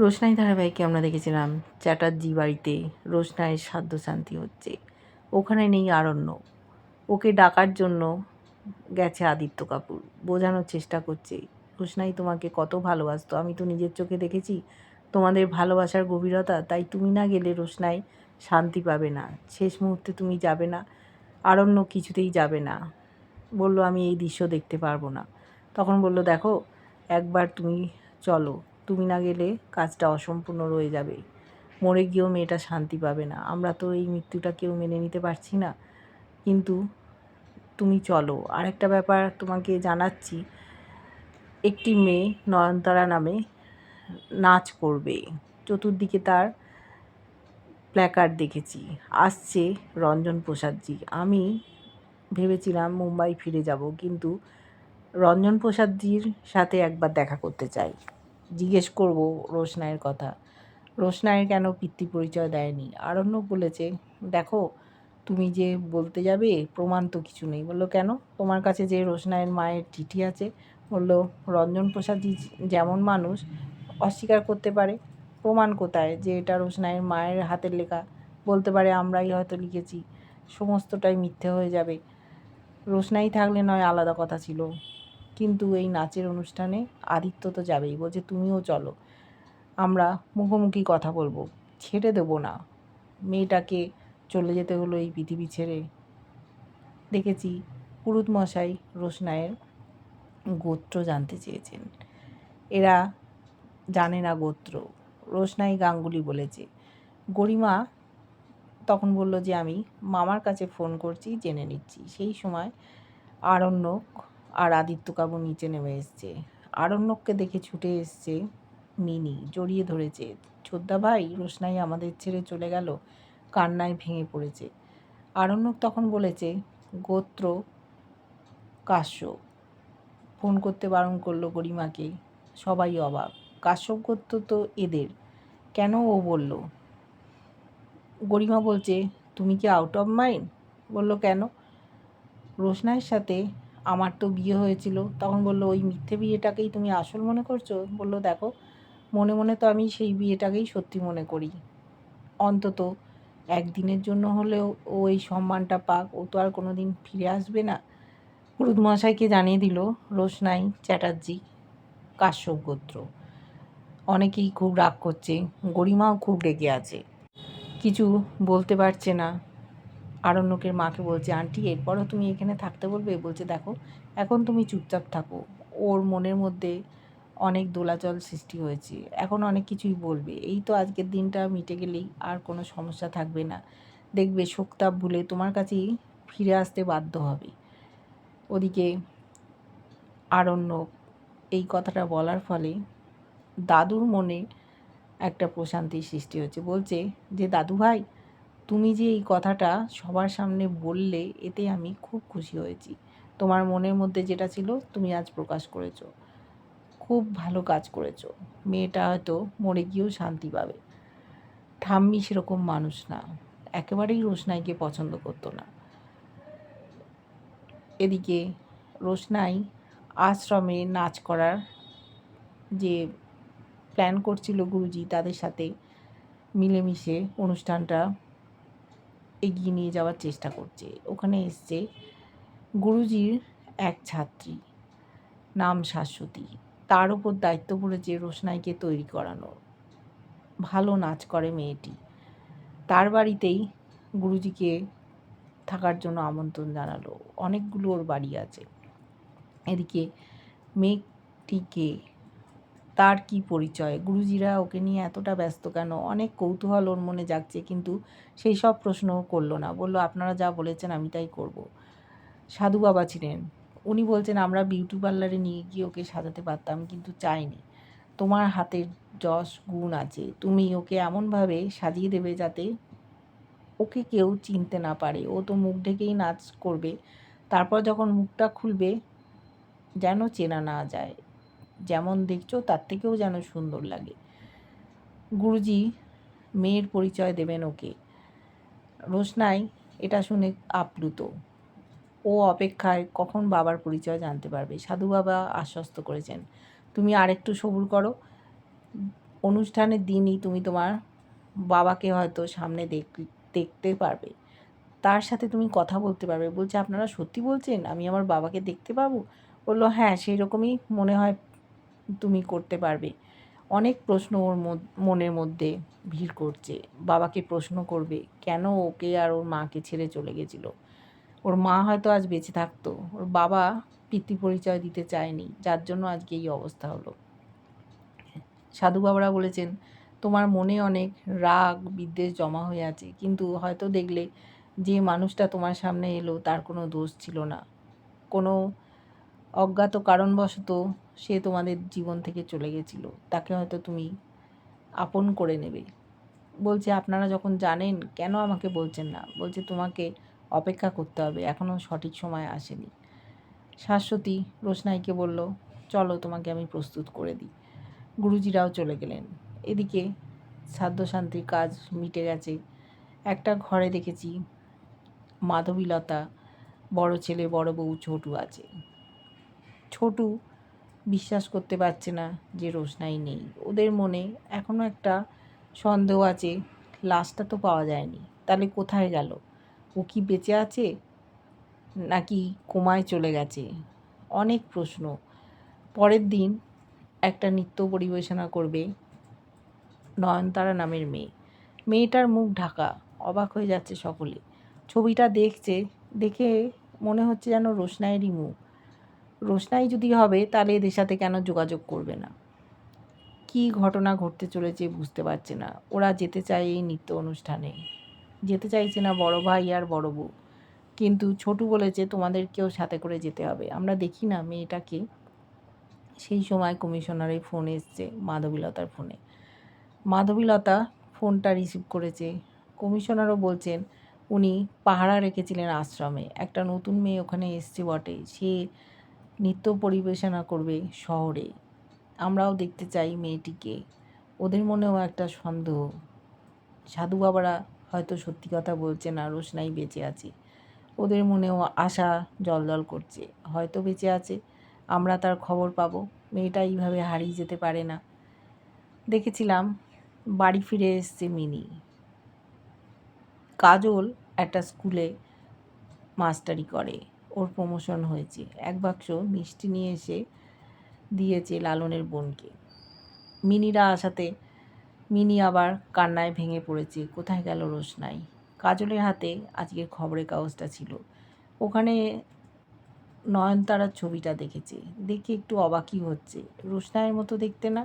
রোশনাই ধারাবাহিকে আমরা দেখেছিলাম চ্যাটার্জি বাড়িতে রোশনাইয়ের সাধ্য শান্তি হচ্ছে। ওখানে নেই আরণ্য। ওকে ডাকার জন্য গেছে আদিত্য কাপুর। বোঝানোর চেষ্টা করছে, রোশনাই তোমাকে কত ভালোবাসতো। আমি তো নিজের চোখে দেখেছি, তোমাদের ভালোবাসার গভীরতা, তাই তুমি না গেলে রোশনাই শান্তি পাবে না। শেষ মুহূর্তে তুমি যাবে না, আরণ্য কিছুতেই যাবে না। বলল, আমি এই দৃশ্য দেখতে পারব না। তখন বলল, দেখো, একবার তুমি চলো। তুমি না গেলে কাজটা অসম্পূর্ণ রয়ে যাবে। মরে গিয়েও মেয়েটা শান্তি পাবে না। আমরা তো এই মৃত্যুটা কেউ মেনে নিতে পারছি না। কিন্তু তুমি চলো। আরেকটা ব্যাপার তোমাকে জানাচ্ছি, একটি মেয়ে নয়নতারা নামে নাচ করবে। চতুর্দিকে তার প্ল্যাকার্ড দেখেছি। আসছে রঞ্জন প্রসাদজি। আমি ভেবেছিলাম মুম্বাই ফিরে যাব, কিন্তু রঞ্জন প্রসাদজির সাথে একবার দেখা করতে চাই। জিজ্ঞেস করব রোশনাইয়ের কথা। রোশনাইয়ের কেন পিতৃ পরিচয় দেয়নি? আরণ্যক বলেছে, দেখো, তুমি যে বলতে যাবে, প্রমাণ তো কিছু নেই। বলল, কেন? তোমার কাছে যে রোশনাইয়ের মায়ের চিঠি আছে? বলল, রঞ্জন প্রসাদজি যেমন মানুষ, অস্বীকার করতে পারে। প্রমাণ কোথায় যে এটা রোশনাইয়ের মায়ের হাতের লেখা? বলতে পারে, আমরাই হয়তো লিখেছি। সমস্তটাই মিথ্যে হয়ে যাবে। রোশনাই থাকলে নয়, আলাদা কথা ছিল। কিন্তু এই নাচের অনুষ্ঠানে আদিত্য তো যাবেই। বলছে, তুমিও চলো। আমরা মুখোমুখি কথা বলব। ছেড়ে দেবো না। মেয়েটাকে চলে যেতে হলো এই পৃথিবী ছেড়ে। দেখেছি পুরুত মশাই রোশনায়ের গোত্র জানতে চেয়েছেন। এরা জানে না গোত্র। রোশনাই গাঙ্গুলি বলেছে। গরিমা তখন বলল যে, আমি মামার কাছে ফোন করছি, জেনে নিচ্ছি। সেই সময় আরণ্যক আর আদিত্য কাবু নিচে নেমে এসছে। আরণ্যককে দেখে ছুটে এসছে মিনি, জড়িয়ে ধরেছে। ছোদ্দা ভাই রোশনাই আমাদের ছেড়ে চলে গেল, কান্নায় ভেঙে পড়েছে। আরণ্যক তখন বলেছে, গোত্র কাশ্যপ। ফোন করতে বারণ করল গরিমাকে। সবাই অবাক। কাশ্যপ গোত্র তো এদের। কেন ও বলল? গরিমা বলছে, তুমি কি আউট অফ মাইন্ড বলল, কেন? রোশনাইয়ের সাথে আমার তো বিয়ে হয়েছিল। তখন বলল, ওই মিথ্যে বিয়েটাকেই তুমি আসল মনে করছ? বলল, দেখো, মনে মনে তো আমি সেই বিয়েটাকেই সত্যি মনে করি। অন্তত একদিনের জন্য হলেও ও এই সম্মানটা পাক। ও তো আর কোনো দিন ফিরে আসবে না। হলুদ মশাইকে জানিয়ে দিল, রোশনাই চ্যাটার্জি কাশ্যপ গোত্র অনেকেই খুব রাগ করছে, গরিমাও খুব রেগে আছে। কিছু বলতে পারছে না। আরণ্যকের মাকে বলছে, আন্টি, এরপরও তুমি এখানে থাকতে বলবে? বলছে, দেখো, এখন তুমি চুপচাপ থাকো। ওর মনের মধ্যে অনেক দোলাচল সৃষ্টি হয়েছে। এখন অনেক কিছুই বলবে। এই তো আজকের দিনটা মিটে গেলেই আর কোনো সমস্যা থাকবে না। দেখবে শোকতাপ ভুলে তোমার কাছেই ফিরে আসতে বাধ্য হবে। ওদিকে আরণ্য এই কথাটা বলার ফলে দাদুর মনে একটা প্রশান্তির সৃষ্টি হচ্ছে বলছে যে দাদু ভাই তুমি যে এই কথাটা সবার সামনে বললে, এতে আমি খুব খুশি হয়েছি। তোমার মনের মধ্যে যেটা ছিল, তুমি আজ প্রকাশ করেছ। খুব ভালো কাজ করেছ। মেয়েটা হয়তো মরে গিয়েও শান্তি পাবে। ঠাম্মি সেরকম মানুষ না। একেবারেই রোশনাইকে পছন্দ করতো না। এদিকে রোশনাই আশ্রমে নাচ করার যে প্ল্যান করছিল গুরুজি, তাদের সাথে মিলেমিশে অনুষ্ঠানটা এগিয়ে নিয়ে যাওয়ার চেষ্টা করছে। ওখানে এসছে গুরুজির এক ছাত্রী, নাম শাশ্বতী। তার উপর দায়িত্ব পড়েছে রোশনাইকে তৈরি করানো ভালো নাচ করে মেয়েটি। তার বাড়িতেই গুরুজিকে থাকার জন্য আমন্ত্রণ জানালো। অনেকগুলো ওর বাড়ি আছে। এদিকে মেয়েটিকে তার কি পরিচয়? গুরুজিরা ওকে নিয়ে এতটা ব্যস্ত কেন? অনেক কৌতূহল ওর মনে জাগছে, কিন্তু সেই সব প্রশ্নও করল না। বলল, আপনারা যা বলেছেন আমি তাই করব। সাধু বাবা ছিলেন। উনি বলছেন, আমরা বিউটি পার্লারে নিয়ে গিয়ে ওকে সাজাতে পারতাম, কিন্তু চাইনি। তোমার হাতের যশ গুণ আছে। তুমি ওকে এমনভাবে সাজিয়ে দেবে যাতে ওকে কেউ চিনতে না পারে। ও তো মুখ ঢেকেই নাচ করবে। তারপর যখন মুখটা খুলবে, যেন চেনা না যায়। যেমন দেখছ, তার থেকেও যেন সুন্দর লাগে। গুরুজি মেয়ের পরিচয় দেবেন ওকে। রোশনাই, এটা শুনে আপ্লুত। ও অপেক্ষায় কখন বাবার পরিচয় জানতে পারবে? সাধু বাবা আশ্বস্ত করেছেন। তুমি আরেকটু সবুর করো। অনুষ্ঠানের দিনই তুমি তোমার বাবাকে হয়তো সামনে দেখ, দেখতে পারবে। তার সাথে তুমি কথা বলতে পারবে। বলছে, আপনারা সত্যি বলছেন? আমি আমার বাবাকে দেখতে পাবো? বলল হ্যাঁ সেই রকমই মনে হয় তুমি করতে পারবে। অনেক প্রশ্ন ওর মনের মধ্যে ভিড় করছে। বাবাকে প্রশ্ন করবে, কেন ওকে আর ওর মাকে ছেড়ে চলে গেছিল? ওর মা হয়তো আজ বেঁচে থাকতো। ওর বাবা পিতৃ পরিচয় দিতে চায়নি। যার জন্য আজকে এই অবস্থা হলো। সাধু বাবারা বলেছেন, তোমার মনে অনেক রাগ, বিদ্বেষ জমা হয়ে আছে। কিন্তু হয়তো দেখলে যে মানুষটা তোমার সামনে এলো, তার কোনো দোষ ছিল না। কোনো অজ্ঞাত কারণবশত সে তোমাদের জীবন থেকে চলে গেছিল। তাকে হয়তো তুমি আপন করে নেবে। বলছে, আপনারা যখন জানেন, কেন আমাকে বলছেন না? বলছে, তোমাকে অপেক্ষা করতে হবে এখনও সঠিক সময় আসেনি। শাশ্বতী রোশনাইকে বলল, চলো, তোমাকে আমি প্রস্তুত করে দিই। গুরুজিরাও চলে গেলেন। এদিকে শান্তির কাজ মিটে গেছে। একটা ঘরে দেখেছি মাধবীলতা, বড় ছেলে, বড় বউ, ছোটু আছে। ছোটু বিশ্বাস করতে পারছে না যে রোশনাই নেই। ওদের মনে এখনও একটা সন্দেহ আছে, লাশটা তো পাওয়া যায়নি। তাহলে কোথায় গেল? ও কি বেঁচে আছে নাকি কোমায় চলে গেছে? অনেক প্রশ্ন। পরের দিন একটা নৃত্য পরিবেশনা করবে নয়নতারা নামের মেয়ে। মেয়েটার মুখ ঢাকা, অবাক হয়ে যাচ্ছে সকলে। ছবিটা দেখছে, দেখে মনে হচ্ছে যেন রোশনাইয়েরই মুখ। রোশনাই যদি হবে, তাহলে এদের সাথে কেন যোগাযোগ করবে না? কি ঘটনা ঘটতে চলেছে বুঝতে পারছে না। ওরা যেতে চায় এই নৃত্য অনুষ্ঠানে। যেতে চাইছে না বড় ভাই আর বড় বউ। কিন্তু ছোটু বলেছে, তোমাদেরকেও সাথে করে যেতে হবে। আমরা দেখি না মেয়েটাকে। সেই সময় কমিশনারের ফোন এসছে মাধবীলতার ফোনে। মাধবীলতা ফোনটা রিসিভ করেছে। কমিশনারও বলছেন, উনি পাহারা রেখেছিলেন আশ্রমে। একটা নতুন মেয়ে ওখানে এসছে বটে। সে নৃত্য পরিবেশনা করবে শহরে। আমরাও দেখতে চাই মেয়েটিকে। ওদের মনেও একটা সন্দেহ। সাধু বাবারা হয়তো সত্যি কথা বলছে না, রোশনাই বেঁচে আছে। ওদের মনেও আশা জলজল করছে। হয়তো বেঁচে আছে। আমরা তার খবর পাবো। মেয়েটা এইভাবে হারিয়ে যেতে পারে না। দেখেছিলাম বাড়ি ফিরে এসছে মিনি। কাজল একটা স্কুলে মাস্টারি করে। ওর প্রমোশন হয়েছে। এক বাক্স মিষ্টি নিয়ে এসে দিয়েছে লালনের বোনকে। মিনিরা আসাতে মিনি আবার কান্নায় ভেঙে পড়েছে। কোথায় গেল রোশনাই? কাজলের হাতে আজকের খবরের কাগজটা ছিল। ওখানে নয়নতারার ছবিটা দেখেছে। দেখে একটু অবাকই হচ্ছে। রোশনাইয়ের মতো দেখতে না?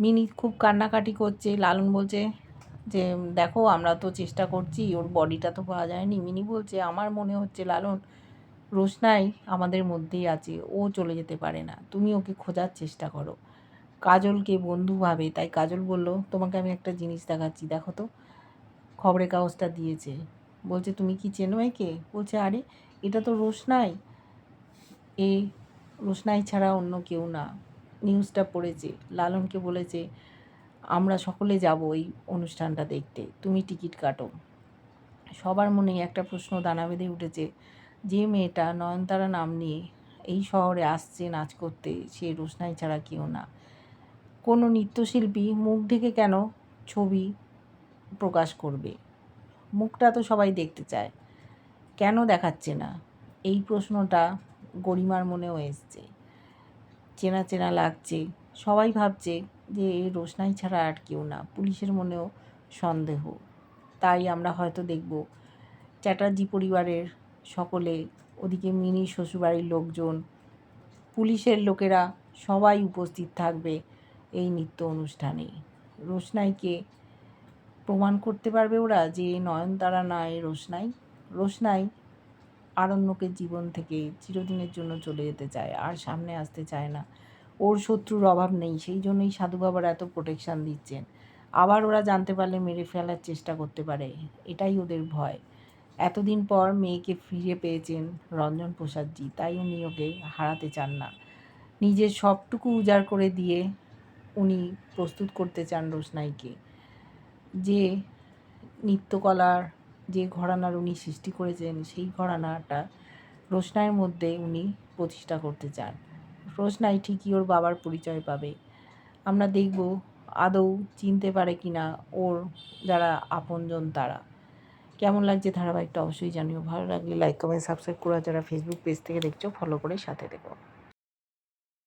মিনি খুব কান্নাকাটি করছে। লালন বলছে যে, দেখো, আমরা তো চেষ্টা করছি। ওর বডিটা তো পাওয়া যায়নি। মিনি বলছে, আমার মনে হচ্ছে লালন রোশনাই আমাদের মধ্যেই আছে, ও চলে যেতে পারে না। তুমি ওকে খোঁজার চেষ্টা করো। কাজলকে বন্ধু ভাবে, তাই কাজল বলল, তোমাকে আমি একটা জিনিস দেখাচ্ছি, দেখো তো। খবরের কাগজটা দিয়েছে। বলছে, তুমি কি চেনো একে? বলছে, আরে, এটা তো রোশনাই। এ রোশনাই ছাড়া অন্য কেউ না। নিউজটা পড়েছে। লালনকে বলেছে, আমরা সকলে যাব এই অনুষ্ঠানটা দেখতে। তুমি টিকিট কাটো। সবার মনে একটা প্রশ্ন দানা বেঁধে উঠেছে। যে মেয়েটা নয়নতারা নাম নিয়ে এই শহরে আসছে নাচ করতে, সে রোশনাই ছাড়া কেউ না। কোনো নৃত্যশিল্পী মুখ ঢেকে কেন ছবি প্রকাশ করবে? মুখটা তো সবাই দেখতে চায়। কেন দেখাচ্ছে না? এই প্রশ্নটা গরিমার মনেও এসছে। চেনা চেনা লাগছে। সবাই ভাবছে যে এই রোশনাই ছাড়া আর কেউ না। পুলিশের মনেও সন্দেহ। তাই আমরা হয়তো দেখব চ্যাটার্জি পরিবারের সকলে, ওদিকে মিনি শ্বশুরবাড়ির লোকজন, পুলিশের লোকেরা সবাই উপস্থিত থাকবে এই নৃত্য অনুষ্ঠানে। রোশনাইকে প্রমাণ করতে পারবে ওরা যে নয়নতারা নয় রোশনাই। রোশনাই আরণ্যকের জীবন থেকে চিরদিনের জন্য চলে যেতে চায়, আর সামনে আসতে চায় না। ওর শত্রুর অভাব নেই, সেই জন্যই সাধু বাবার এত প্রোটেকশান দিচ্ছেন। আবার ওরা জানতে পারলে মেরে ফেলার চেষ্টা করতে পারে, এটাই ওদের ভয়। এতদিন পর মেয়েকে ফিরে পেয়েছেন রঞ্জন প্রসাদজি তাই উনি ওকে হারাতে চান না। নিজের সবটুকু উজাড় করে দিয়ে উনি প্রস্তুত করতে চান রোশনাইকে। যে নৃত্যকলার, যে ঘরানার উনি সৃষ্টি করেছেন, সেই ঘরানাটা রোশনাইয়ের মধ্যে উনি প্রতিষ্ঠা করতে চান। রোশনাই ঠিকই ওর বাবার পরিচয় পাবে। আমরা দেখব আদৌ চিনতে পারে কি না ওর যারা আপনজন তারা। কেমন লাগছে ধারাবাহিকটা অবশ্যই জানিও। ভালো লাগলে লাইক কমেন্ট সাবস্ক্রাইব করে যারা ফেসবুক পেজ থেকে দেখছ ফলো করে সাথে দেখো